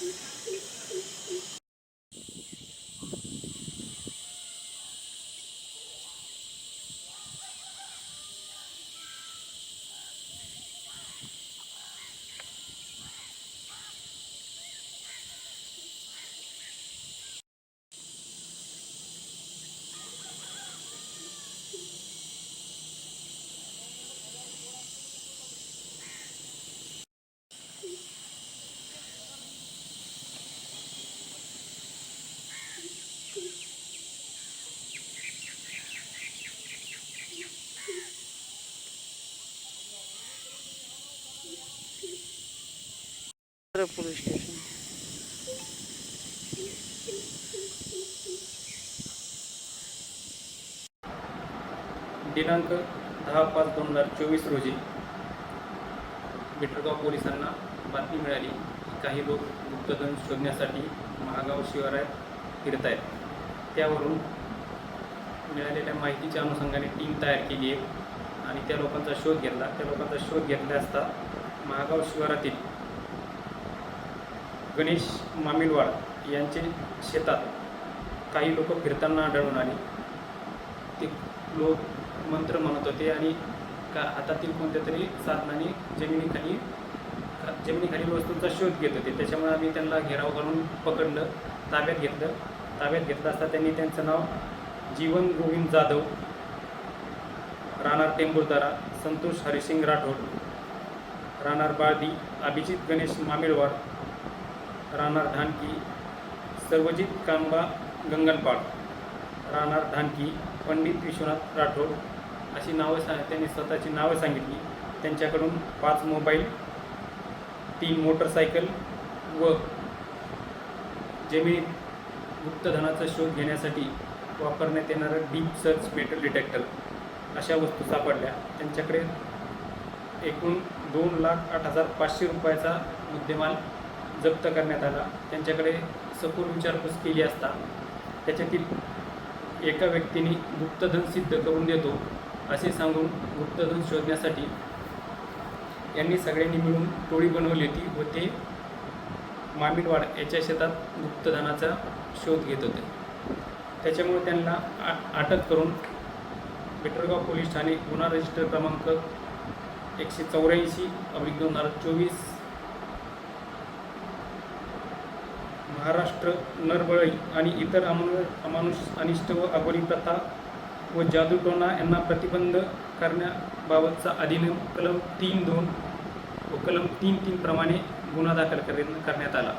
you. नरबळ police station दिनांक दहा पाच दोन हजार चोवीस रोजी बिटरगाव पोलिसांना बातमी मिळाली की काही लोक गुप्तधन शोधण्यासाठी महागाव शिवारात फिरत आहेत त्यावरून मिळालेल्या माहितीच्या अनुषंगाने टीम तयार केली आहे आणि त्या लोकांचा शोध घेतला. त्या लोकांचा शोध घेतला असता महागाव शिवारातील गणेश मामिलवाड यांचे शेतात काही लोक फिरताना आढळून आले. ते लोक मंत्र म्हणत होते आणि का हातातील कोणत्या तरी साधनाने जमिनीखाली जमिनीखालील वस्तूंचा शोध घेत होते. त्याच्यामुळे आम्ही त्यांना घेराव करून पकडलं ताब्यात घेतलं. ताब्यात घेतलं असता त्यांनी त्यांचं नाव जीवन गोविंद जाधव राहणार टेंबुरदारा संतोष हरिसिंग राठोड राहणार बाळदी अभिजित गणेश मामिळवाड राहणार धानकी सर्वजित कांबा गंगनपाड राहणार धानकी पंडित विश्वनाथ राठोड. अशी नावं सा त्यांनी स्वतःची नावं सांगितली. त्यांच्याकडून पाच मोबाईल तीन मोटरसायकल व जमिनीत गुप्तधनाचा शोध घेण्यासाठी वापरण्यात येणारं डीप सर्च मेटल डिटेक्टर अशा वस्तू सापडल्या. त्यांच्याकडे एकूण दोन लाख आठ हजार पाचशे रुपयाचा मुद्देमाल जप्त करण्यात आला. त्यांच्याकडे सखोल विचारपूस केली असता त्याच्यातील एका व्यक्तीने गुप्तधन सिद्ध करून देतो असे सांगून गुप्तधन शोधण्यासाठी यांनी सगळ्यांनी मिळून टोळी बनवली होती व ते मामिडवाड याच्या शेतात गुप्तधनाचा शोध घेत होते. त्याच्यामुळे त्यांना आ अटक करून बिटरगाव पोलीस ठाणे गुन्हा रजिस्टर क्रमांक एकशे चौऱ्याऐंशी अब्लिक दोन हजार चोवीस महाराष्ट्र नरबळी आणि इतर अमानु अमानुष अनिष्ट व अघोरी प्रथा व जादूटोणा यांना प्रतिबंध करण्याबाबतचा अधिनियम कलम तीन दोन व कलम तीन तीन प्रमाणे गुन्हा दाखल करण्यात आला.